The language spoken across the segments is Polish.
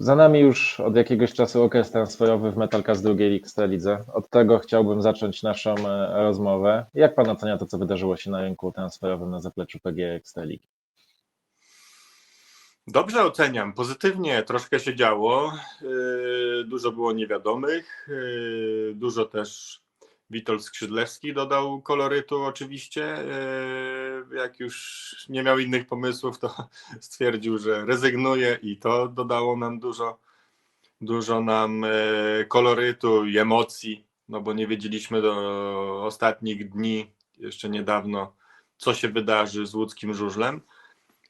Za nami już od jakiegoś czasu okres transferowy w Metalka z drugiej Ekstralidze. Od tego chciałbym zacząć naszą e, rozmowę. Jak pan ocenia to, co wydarzyło się na rynku transferowym na zapleczu PG Ekstraligi? Dobrze oceniam, pozytywnie troszkę się działo. Yy, Dużo było niewiadomych, yy, dużo też Witold Skrzydlewski dodał kolorytu oczywiście. Jak już nie miał innych pomysłów, to stwierdził, że rezygnuje i to dodało nam dużo, dużo nam yy, kolorytu i emocji, no bo nie wiedzieliśmy do ostatnich dni, jeszcze niedawno, co się wydarzy z łódzkim żużlem.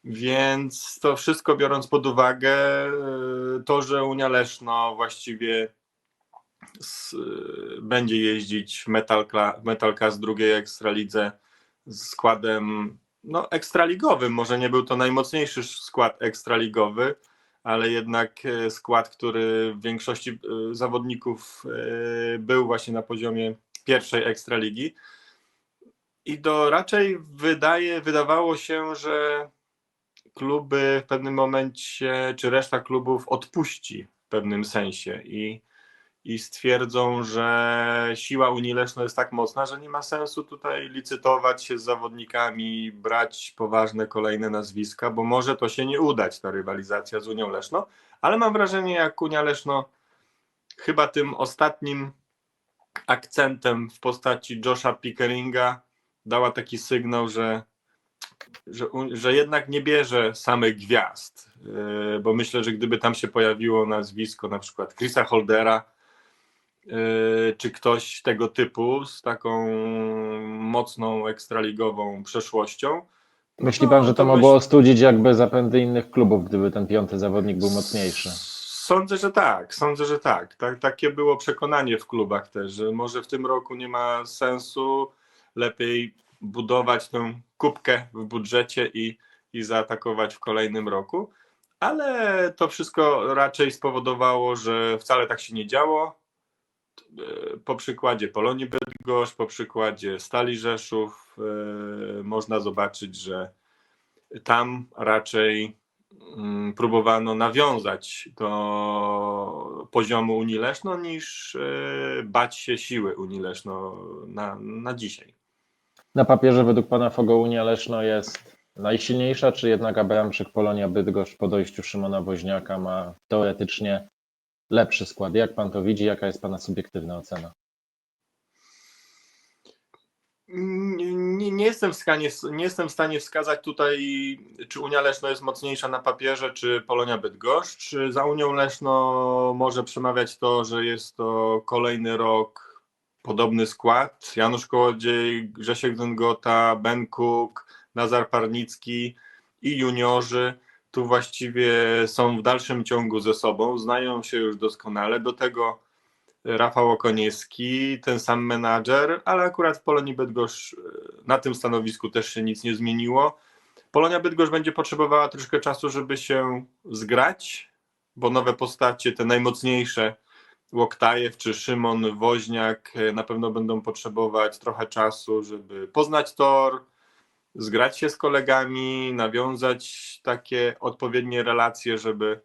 Więc to wszystko biorąc pod uwagę, y, to, że Unia Leszno właściwie z, y, będzie jeździć w Metalka, Metalka z drugiej Ekstralidze składem no, ekstraligowym. Może nie był to najmocniejszy skład ekstraligowy, ale jednak y, skład, który w większości y, zawodników y, był właśnie na poziomie pierwszej ekstraligi. I to raczej wydaje, wydawało się, że kluby w pewnym momencie, czy reszta klubów odpuści w pewnym sensie i, i stwierdzą, że siła Unii Leszno jest tak mocna, że nie ma sensu tutaj licytować się z zawodnikami, brać poważne kolejne nazwiska, bo może to się nie udać, ta rywalizacja z Unią Leszno, ale mam wrażenie, jak Unia Leszno chyba tym ostatnim akcentem w postaci Josha Pickeringa dała taki sygnał, że że, że jednak nie bierze samych gwiazd, yy, bo myślę, że gdyby tam się pojawiło nazwisko na przykład Chrisa Holdera, czy ktoś tego typu z taką mocną ekstraligową przeszłością. no Myśli pan, że to myśl- mogło ostudzić jakby zapędy innych klubów, gdyby ten piąty zawodnik był mocniejszy? Sądzę, że tak, sądzę, że tak. tak. Takie było przekonanie w klubach też, że może w tym roku nie ma sensu, lepiej budować tę kubkę w budżecie i, i zaatakować w kolejnym roku. Ale to wszystko raczej spowodowało, że wcale tak się nie działo. E, Po przykładzie Polonii Bydgoszcz, po przykładzie Stali Rzeszów e, można zobaczyć, że tam raczej mm, próbowano nawiązać do poziomu Unii Leszno niż e, bać się siły Unii Leszno na, na dzisiaj. Na papierze według pana Fogo Unia Leszno jest najsilniejsza, czy jednak Abramczyk Polonia Bydgoszcz po dojściu Szymona Woźniaka ma teoretycznie lepszy skład? Jak pan to widzi? Jaka jest pana subiektywna ocena? Nie, nie, jestem w stanie, nie jestem w stanie wskazać tutaj, czy Unia Leszno jest mocniejsza na papierze, czy Polonia Bydgoszcz. Za Unią Leszno może przemawiać to, że jest to kolejny rok podobny skład. Janusz Kołodziej, Grzesiek Zęgota, Ben Cook, Nazar Parnicki i juniorzy tu właściwie są w dalszym ciągu ze sobą, znają się już doskonale. Do tego Rafał Okoniewski, ten sam menadżer, ale akurat w Polonii Bydgoszcz e, na tym stanowisku też się nic nie zmieniło. Polonia Bydgoszcz będzie potrzebowała troszkę czasu, żeby się zgrać, bo nowe postacie, te najmocniejsze, Łoktajew czy Szymon Woźniak e, na pewno będą potrzebować trochę czasu, żeby poznać tor, zgrać się z kolegami, nawiązać takie odpowiednie relacje, żeby,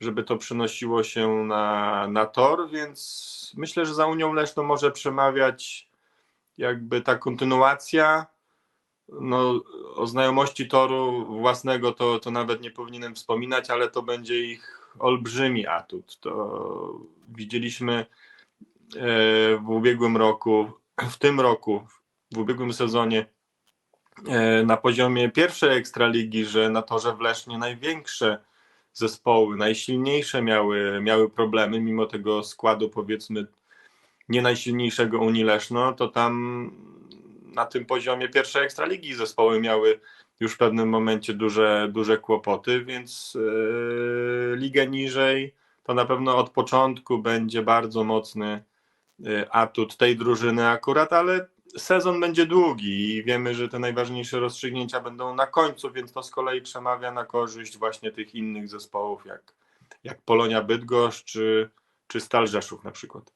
żeby to przynosiło się na, na tor, więc myślę, że za Unią Leszno może przemawiać jakby ta kontynuacja. No, o znajomości toru własnego to, to nawet nie powinienem wspominać, ale to będzie ich olbrzymi atut. To widzieliśmy e, w ubiegłym roku, w tym roku, w ubiegłym sezonie na poziomie pierwszej ekstraligi, że na torze w Lesznie największe zespoły, najsilniejsze miały, miały problemy, mimo tego składu powiedzmy nie najsilniejszego Unii Leszno, to tam na tym poziomie pierwszej ekstraligi zespoły miały już w pewnym momencie duże, duże kłopoty, więc yy, ligę niżej to na pewno od początku będzie bardzo mocny yy, atut tej drużyny akurat, ale sezon będzie długi i wiemy, że te najważniejsze rozstrzygnięcia będą na końcu, więc to z kolei przemawia na korzyść właśnie tych innych zespołów, jak, jak Polonia Bydgoszcz czy, czy Stal Rzeszów na przykład.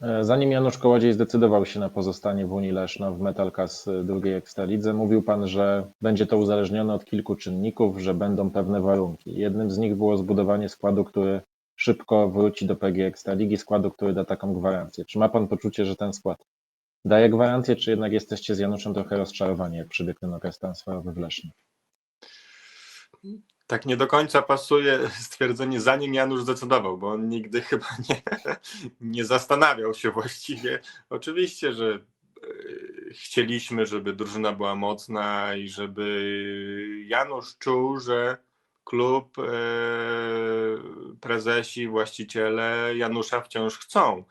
E, Zanim Janusz Kołodziej zdecydował się na pozostanie w Unii Leszno w Metalka z drugiej Ekstralidze, mówił pan, że będzie to uzależnione od kilku czynników, że będą pewne warunki. Jednym z nich było zbudowanie składu, który szybko wróci do PG Ekstraligi, składu, który da taką gwarancję. Czy ma pan poczucie, że ten skład daje gwarancję, czy jednak jesteście z Januszem trochę rozczarowani, jak przybiegł ten okres transferowy w Lesznie? Tak nie do końca pasuje stwierdzenie, zanim Janusz zdecydował, bo on nigdy chyba nie, nie zastanawiał się właściwie. Oczywiście, że e, chcieliśmy, żeby drużyna była mocna i żeby Janusz czuł, że klub, e, prezesi, właściciele Janusza wciąż chcą,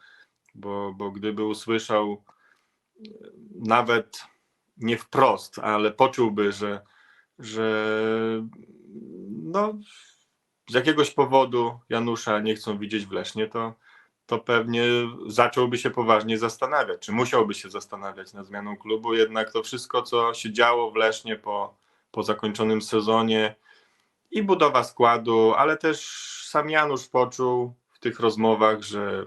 bo, bo gdyby usłyszał nawet nie wprost, ale poczułby, że, że no, z jakiegoś powodu Janusza nie chcą widzieć w Lesznie, to, to pewnie zacząłby się poważnie zastanawiać, czy musiałby się zastanawiać nad zmianą klubu. Jednak to wszystko, co się działo w Lesznie po, po zakończonym sezonie i budowa składu, ale też sam Janusz poczuł w tych rozmowach, że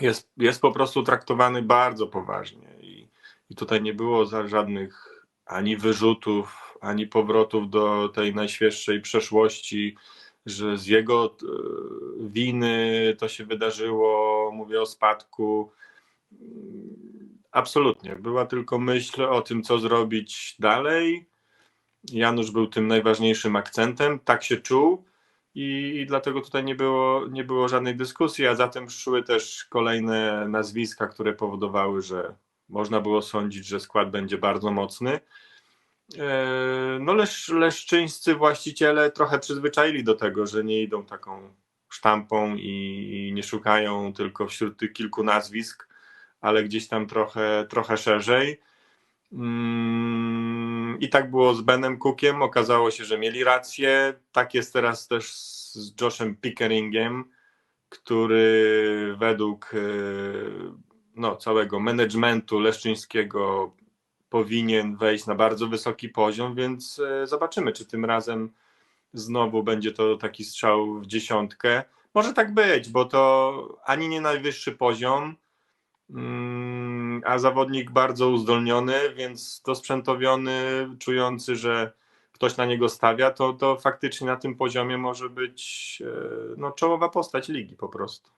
jest, jest po prostu traktowany bardzo poważnie i, tutaj nie było żadnych ani wyrzutów, ani powrotów do tej najświeższej przeszłości, że z jego e, winy to się wydarzyło, mówię o spadku. Absolutnie. Była tylko myśl o tym, co zrobić dalej. Janusz był tym najważniejszym akcentem, tak się czuł i, i dlatego tutaj nie było, nie było żadnej dyskusji, a zatem szły też kolejne nazwiska, które powodowały, że można było sądzić, że skład będzie bardzo mocny. E, No Lesz, leszczyńscy właściciele trochę przyzwyczaili do tego, że nie idą taką sztampą i nie szukają tylko wśród tych kilku nazwisk, ale gdzieś tam trochę, trochę szerzej. Mm, I tak było z Benem Cookiem. Okazało się, że mieli rację. Tak jest teraz też z Joshem Pickeringiem, który według e, no, całego managementu leszczyńskiego powinien wejść na bardzo wysoki poziom, więc e, zobaczymy, czy tym razem znowu będzie to taki strzał w dziesiątkę. Może tak być, bo to ani nie najwyższy poziom, mm, a zawodnik bardzo uzdolniony, więc dosprzętowiony, czujący, że ktoś na niego stawia, to, to faktycznie na tym poziomie może być e, no, czołowa postać ligi po prostu.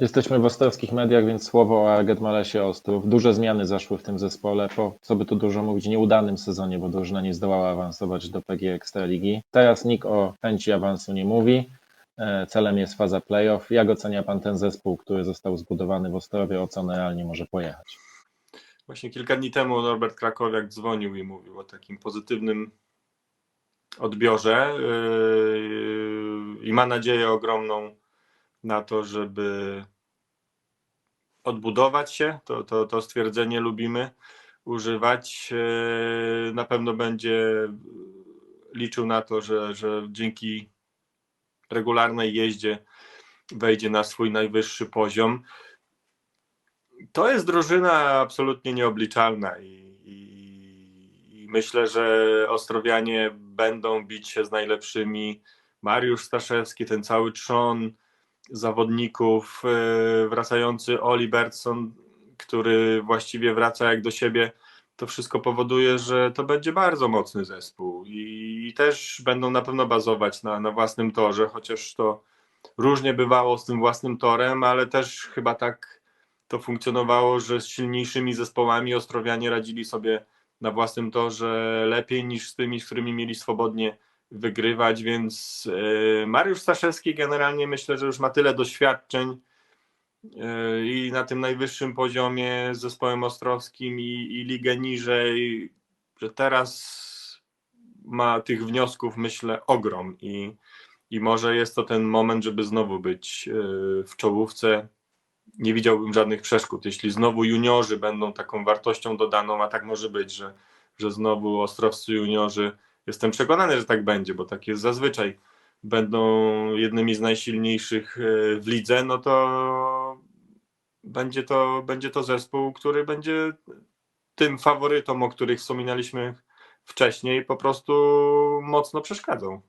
Jesteśmy w ostrowskich mediach, więc słowo o Arget Malesie Ostrów. Duże zmiany zaszły w tym zespole po, co by tu dużo mówić, nieudanym sezonie, bo drużyna nie zdołała awansować do PG Ekstraligi. Teraz nikt o chęci awansu nie mówi. E, Celem jest faza playoff. Jak ocenia Pan ten zespół, który został zbudowany w Ostrowie, o co on realnie może pojechać? Właśnie kilka dni temu Norbert Krakowiak dzwonił i mówił o takim pozytywnym odbiorze yy, i ma nadzieję ogromną na to, żeby odbudować się. To, to, to stwierdzenie lubimy używać. Yy, Na pewno będzie liczył na to, że, że dzięki regularnej jeździe wejdzie na swój najwyższy poziom. To jest drużyna absolutnie nieobliczalna i, i, i myślę, że Ostrowianie będą bić się z najlepszymi. Mariusz Staszewski, ten cały trzon zawodników, e, wracający Oli Bertson, który właściwie wraca jak do siebie, to wszystko powoduje, że to będzie bardzo mocny zespół i, też będą na pewno bazować na, na własnym torze, chociaż to różnie bywało z tym własnym torem, ale też chyba tak to funkcjonowało, że z silniejszymi zespołami Ostrowianie radzili sobie na własnym torze lepiej niż z tymi, z którymi mieli swobodnie wygrywać, więc e, Mariusz Staszewski generalnie myślę, że już ma tyle doświadczeń e, i na tym najwyższym poziomie z zespołem ostrowskim i, i ligę niżej, że teraz ma tych wniosków myślę ogrom i, i może jest to ten moment, żeby znowu być e, w czołówce. Nie widziałbym żadnych przeszkód. Jeśli znowu juniorzy będą taką wartością dodaną, a tak może być, że, że znowu ostrowscy juniorzy, jestem przekonany, że tak będzie, bo tak jest zazwyczaj, będą jednymi z najsilniejszych e, w lidze, no to będzie to, będzie to zespół, który będzie tym faworytom, o których wspominaliśmy wcześniej, po prostu mocno przeszkadzał.